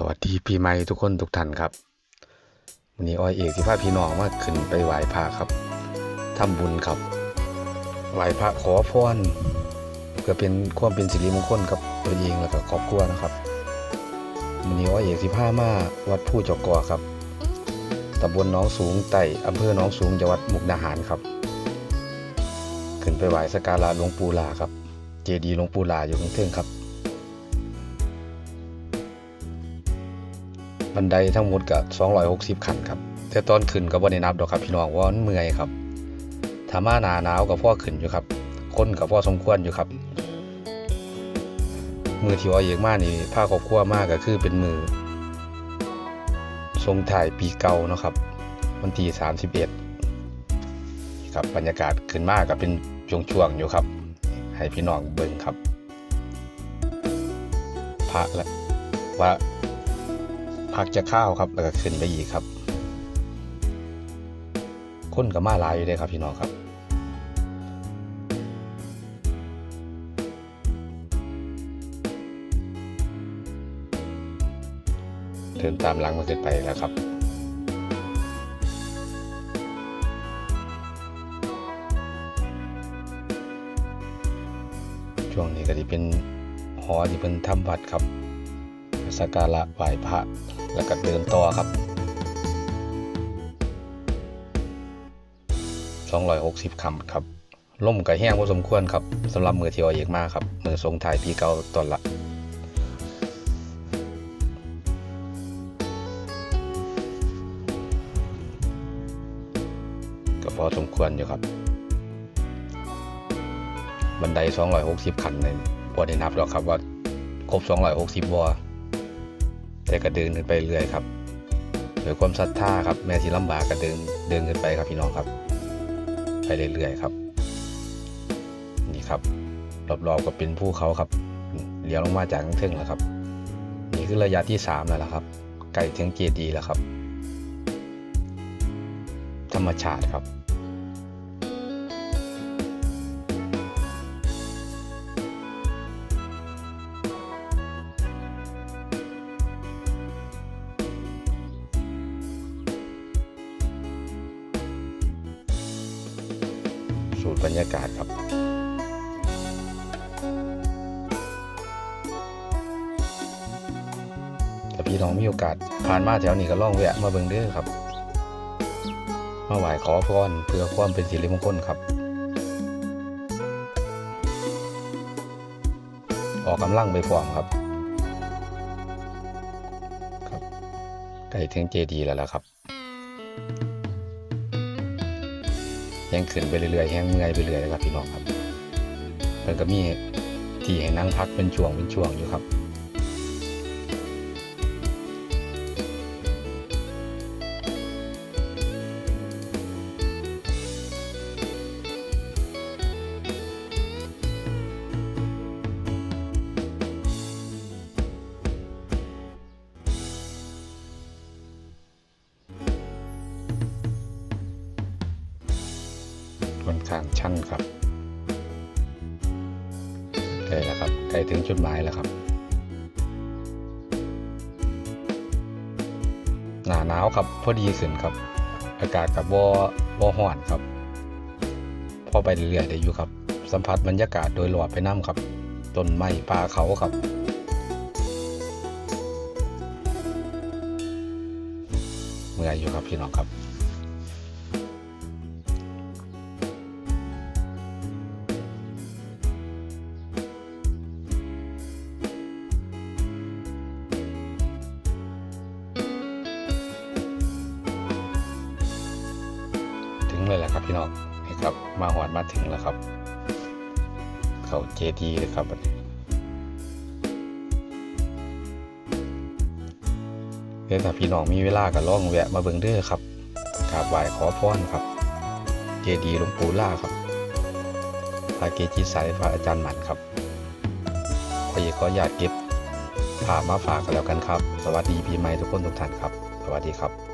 สวัสดีปีใหม่ทุกคนทุกท่านครับวันนี้อ้อยเอกที่พาพี่น้องมาขึ้นไปไหว้พระครับทำบุญครับไหว้พระขอพรเพื่อเป็นความเป็นสิริมงคลกับตัวเองแล้วก็ครอบครัวนะครับวันนี้อ้อยเอกที่พามาวัดผู้จอกกอครับตำบลหน้องสูงไต่อำเภอหน้องสูงจังหวัดมุกดาหารครับ ขึ้นไปไหว้สักการะหลวงปู่ลาครับ เจดีย์หลวงปู่ลาอยู่ข้างเทิงครับ บันไดทั้งหมดก็260ขั้นครับแต่ตอนขึ้นก็บ่ได้นับดอกครับพี่น้องว่ามันเมื่อยครับถ้ามาหนาหนาวก็พ่อขึ้นอยู่ครับคนก็พอสมควรอยู่ครับ มือที่ว่าเอกมากนี่พาครอบครัวมากก็คือเป็นมือ ทรงถ่ายปีเก่าเนาะครับวันที่31ครับบรรยากาศขึ้นมากก็เป็นช่วงๆอยู่ครับ ให้พี่น้องเบิ่งครับ พระและว่า พักจะข้าวครับแล้วก็ขึ้นไปอีกครับ คนกับมาลายอยู่เลยครับพี่น้องครับเดินตามหลังมาขึ้นไปแล้วครับ ช่วงนี้ก็จะเป็นหอที่เป็นทำวัดครับ สักการะไหว้พระแล้วก็เดินต่อครับ 260คำครับล่มกับแห้งพอสมควรครับสำหรับมือที่อเอกมากครับมือทรงถ่ายปีเก่าตอนละก็พอสมควรอยู่ครับ บันได 260 ขันในบ่ได้นับหรอกครับว่า ครบ 260บ่ แต่ก็เดินขึ้นไปเรื่อยครับด้วยความศรัทธาครับแม้สิลำบากก็เดินเดินขึ้นไปครับพี่น้องครับ ไปเรื่อยๆครับ นี่ครับรอบๆก็เป็นภูเขาครับเลี้ยวลงมาจากข้างเทิงแล้วครับ นี่คือระยะที่สามแล้วล่ะครับใกล้ถึงเจดีย์แล้วครับ ธรรมชาติครับ สูตรบรรยากาศครับถ้าพี่น้องมีโอกาส ผ่านมาแถวนี้ก็ล่องแวะมาเบิ่งเด้อครับ มาไหว้ขอพรเพื่อความเป็นสิริมงคลครับ ออกกำลังไปพร้อมครับ ครับใกล้ถึงเจดีแล้วล่ะครับ แห้งขึ้นไปเรื่อยๆแห้งเมื่อยไปเรื่อยๆครับพี่น้องครับเพิ่นก็มีที่ให้นั่งพักเป็นช่วงเป็นช่วงอยู่ครับ ค่อนข้างชันครับใกล้แล้วครับใกล้ถึงจุดหมายแล้วครับ หนาหนาวครับพอดีขึ้นครับ อากาศกับวอวห่อนครับพอไปเรื่อยๆได้อยู่ครับ สัมผัสบรรยากาศโดยรอบไปน้ำครับต้นไม้ป่าเขาครับเมื่อยอยู่ครับพี่น้องครับ เลยแหละครับพี่น้องนี่ครับ มาหอดมาถึงแล้วครับ เขาเจดีเลยครับบัดนี้เดี๋ยวถ้าพี่น้องมีเวลาก็ล่องแวะมาเบิ่งเด้อครับกราบไหว้ขอพรครับ เจดีหลวงปู่ล่าครับพระเกจิสายพระอาจารย์หมันครับขอเอกขอญาตเก็บภาพมาฝากกันแล้วกันครับ สวัสดีปีใหม่ทุกคนทุกท่านครับ สวัสดีครับ